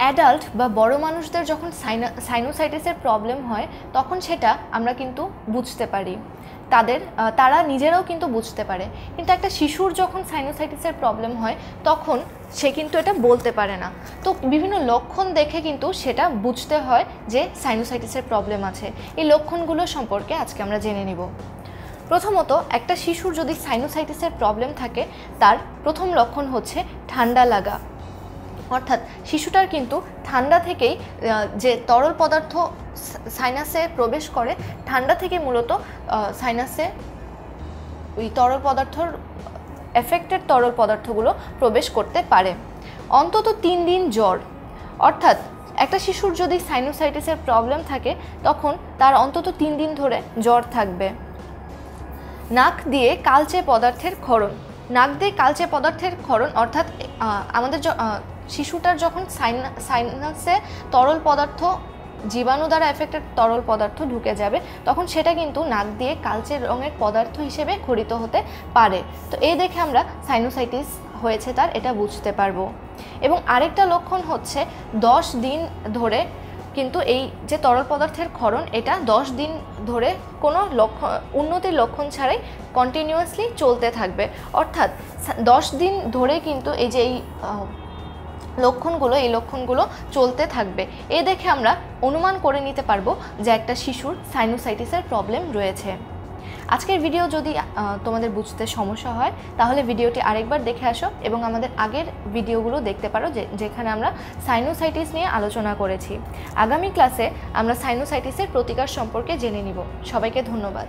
Adult বা বড় মানুষদের যখন সাইনা, সাইনোসাইটিসের প্রবলেম হয়, তখন সেটা আমরা কিন্তু বুঝতে পারি। তাদের তারা নিজেরাও কিন্তু বুঝতে পারে। কিন্তু একটা শিশুর যখন সাইনোসাইটিসের প্রবলেম হয়, তখন সে কিন্তু এটা বলতে পারে না। তো বিভিন্ন লক্ষণ দেখে কিন্তু সেটা বুঝতে হয় যে সাইনোসাইটিসের প্রবলেম আছে। এই লক্ষণগুলো সম্পর্কে আজকে আমরা জেনে নিব। প্রথমত, একটা শিশুর যদি সাইনোসাইটিসের প্রবলেম থাকে, তার প্রথম লক্ষণ হচ্ছে ঠান্ডা লাগা। অর্থাৎ শিশুটার কিন্তু ঠান্ডা থেকেই যে তরল পদার্থ সাইনাসে প্রবেশ করে, ঠান্ডা থেকে মূলত সাইনাসে ওই তরল পদার্থর এফেক্টেড তরল পদার্থগুলো প্রবেশ করতে পারে। অন্তত তিন দিন জ্বর। অর্থাৎ একটা শিশুর যদি সাইনোসাইটিসের প্রবলেম থাকে, তখন তার অন্তত তিন দিন ধরে জ্বর থাকবে। নাক দিয়ে কালচে পদার্থের ক্ষরণ। নাক দিয়ে কালচে পদার্থের ক্ষরণ, অর্থাৎ আমাদের শিশুটার যখন সাইনাসে তরল পদার্থ, জীবাণু দ্বারা এফেক্টেড তরল পদার্থ ঢুকে যাবে, তখন সেটা কিন্তু নাক দিয়ে কালচে রঙের পদার্থ হিসেবে খরিত হতে পারে। তো এই দেখে আমরা সাইনোসাইটিস হয়েছে তার, এটা বুঝতে পারব। এবং আরেকটা লক্ষণ হচ্ছে দশ দিন ধরে কিন্তু এই যে তরল পদার্থের ক্ষরণ, এটা দশ দিন ধরে কোনো লক্ষণ উন্নতির লক্ষণ ছাড়াই কন্টিনিউয়াসলি চলতে থাকবে। অর্থাৎ দশ দিন ধরে কিন্তু এই যে এই লক্ষণগুলো এই লক্ষণগুলো চলতে থাকবে। এ দেখে আমরা অনুমান করে নিতে পারব যে একটা শিশুর সাইনোসাইটিসের প্রবলেম রয়েছে। আজকের ভিডিও যদি তোমাদের বুঝতে সমস্যা হয়, তাহলে ভিডিওটি আরেকবার দেখে আসো এবং আমাদের আগের ভিডিওগুলো দেখতে পারো যেখানে আমরা সাইনোসাইটিস নিয়ে আলোচনা করেছি। আগামী ক্লাসে আমরা সাইনোসাইটিসের প্রতিকার সম্পর্কে জেনে নিব। সবাইকে ধন্যবাদ।